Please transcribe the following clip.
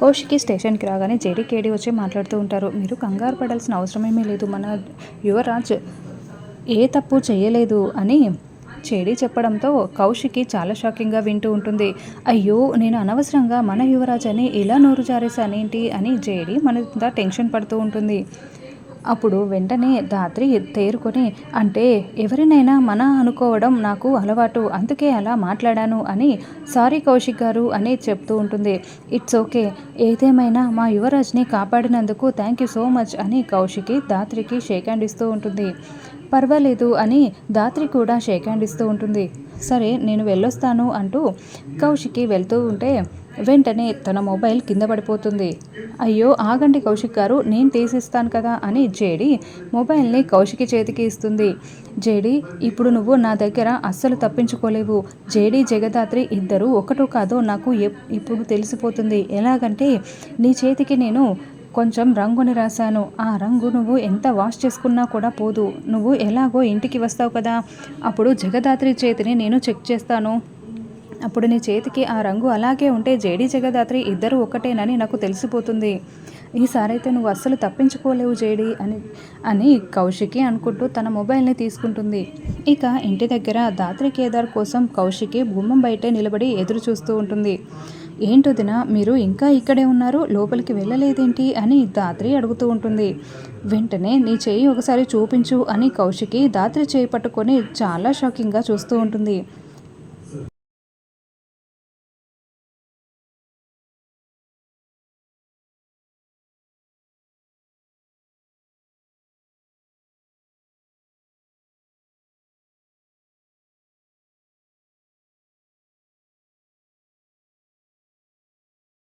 కౌశికి స్టేషన్కి రాగానే జేడీకేడీ వచ్చి మాట్లాడుతూ ఉంటారు. మీరు కంగారు పడాల్సిన అవసరమేమీ లేదు. మన యువరాజ్ ఏ తప్పు చేయలేదు అని చెడి చెప్పడంతో కౌశికి చాలా షాకింగ్గా వింటూ ఉంటుంది. అయ్యో నేను అనవసరంగా మన యువరాజ్ అని ఇలా నోరు జారేసానేంటి అని జేడి మన టెన్షన్ పడుతూ ఉంటుంది. అప్పుడు వెంటనే ధాత్రి తేరుకొని అంటే ఎవరినైనా మన అనుకోవడం నాకు అలవాటు అందుకే అలా మాట్లాడాను అని సారీ కౌశిక్ గారు అని చెప్తూ ఉంటుంది. ఇట్స్ ఓకే ఏదేమైనా మా యువరాజ్ని కాపాడినందుకు థ్యాంక్ యూ సో మచ్ అని కౌశికి ధాత్రికి షేక్ హ్యాండ్ ఇస్తూ ఉంటుంది. పర్వాలేదు అని ధాత్రి కూడా షేక్ హ్యాండ్ ఇస్తూ ఉంటుంది. సరే నేను వెళ్ళొస్తాను అంటూ కౌశికి వెళ్తూ ఉంటే వెంటనే తన మొబైల్ కింద పడిపోతుంది. అయ్యో ఆగండి కౌశిక్ గారు నేను తీసిస్తాను కదా అని జేడి మొబైల్ని కౌశికి చేతికి ఇస్తుంది. జేడి ఇప్పుడు నువ్వు నా దగ్గర అస్సలు తప్పించుకోలేవు. జేడి జగదాత్రి ఇద్దరు ఒకటో కాదో నాకు ఇప్పుడు తెలిసిపోతుంది. ఎలాగంటే నీ చేతికి నేను కొంచెం రంగుని రాశాను. ఆ రంగు నువ్వు ఎంత వాష్ చేసుకున్నా కూడా పోదు. నువ్వు ఎలాగో ఇంటికి వస్తావు కదా. అప్పుడు జగదాత్రి చేతిని నేను చెక్ చేస్తాను. అప్పుడు నీ చేతికి ఆ రంగు అలాగే ఉంటే జేడీ జగదాత్రి ఇద్దరు ఒకటేనని నాకు తెలిసిపోతుంది. ఈసారైతే నువ్వు అస్సలు తప్పించుకోలేవు జేడి అని అని కౌశికి అనుకుంటూ తన మొబైల్ని తీసుకుంటుంది. ఇక ఇంటి దగ్గర దాత్రి కేదార్ కోసం కౌశికి గుమ్మం బయటే నిలబడి ఎదురు చూస్తూ ఉంటుంది ఏంటొదిన మీరు ఇంకా ఇక్కడే ఉన్నారు లోపలికి వెళ్ళలేదేంటి అని దాత్రి అడుగుతూ ఉంటుంది. వెంటనే నీ చేయి ఒకసారి చూపించు అని కౌశికి దాత్రి చేయి పట్టుకొని చాలా షాకింగ్గా చూస్తూ ఉంటుంది.